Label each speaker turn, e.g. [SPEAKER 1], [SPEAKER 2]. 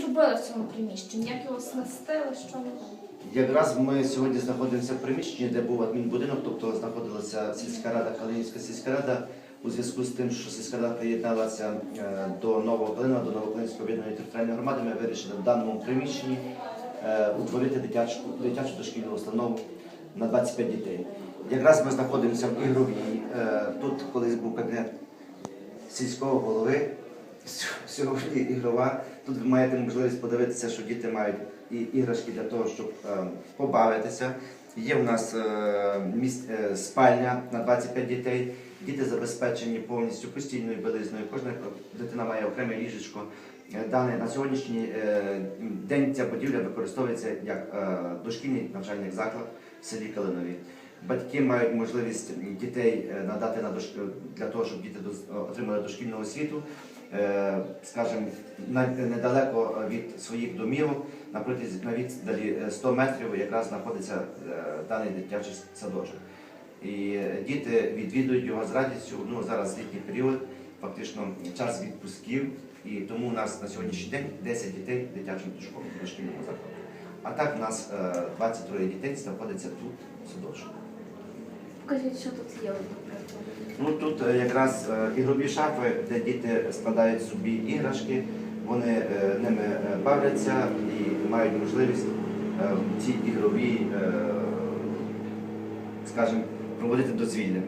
[SPEAKER 1] зробили в цьому приміщенні? Як його оснастили? Що?
[SPEAKER 2] Якраз ми сьогодні знаходимося в приміщенні, де був адмінбудинок, тобто знаходилася сільська рада, Калинівська сільська рада. У зв'язку з тим, що сільська рада приєдналася е, до Нового Калина, до Новокалинської об'єднаної територіальної громади, ми вирішили в даному приміщенні е, утворити дитячу, дитячу дошкільну установу на 25 дітей. Якраз ми знаходимося в ігровій. е, Тут колись був кабінет сільського голови. Сьогодні ігрова. Тут ви маєте можливість подивитися, що діти мають і іграшки для того, щоб е, побавитися. Є у нас е, міс- е, спальня на 25 дітей. Діти забезпечені повністю постільною білизною. Кожна дитина має окреме ліжечко. Дане на сьогоднішній день ця будівля використовується як дошкільний навчальний заклад в селі Калинові. Батьки мають можливість дітей е, надати на дош... для того, щоб діти отримали дошкільну освіту, е, скажімо, недалеко від своїх домівок, на віддалі е, 100 метрів якраз знаходиться е, даний дитячий садочок. І е, діти відвідують його з радістю. Ну зараз літній період, фактично час відпусків, і тому у нас на сьогоднішній день 10 дітей в дитячому дошкільному закладі. А так у нас е, 23 дітей знаходиться тут в садочку.
[SPEAKER 1] Покажіть, що тут є.
[SPEAKER 2] Ну тут е, якраз е, ігрові шафи, де діти складають собі іграшки, вони е, ними е, бавляться і мають можливість е, ці ігрові, е, скажімо, проводити дозвілля.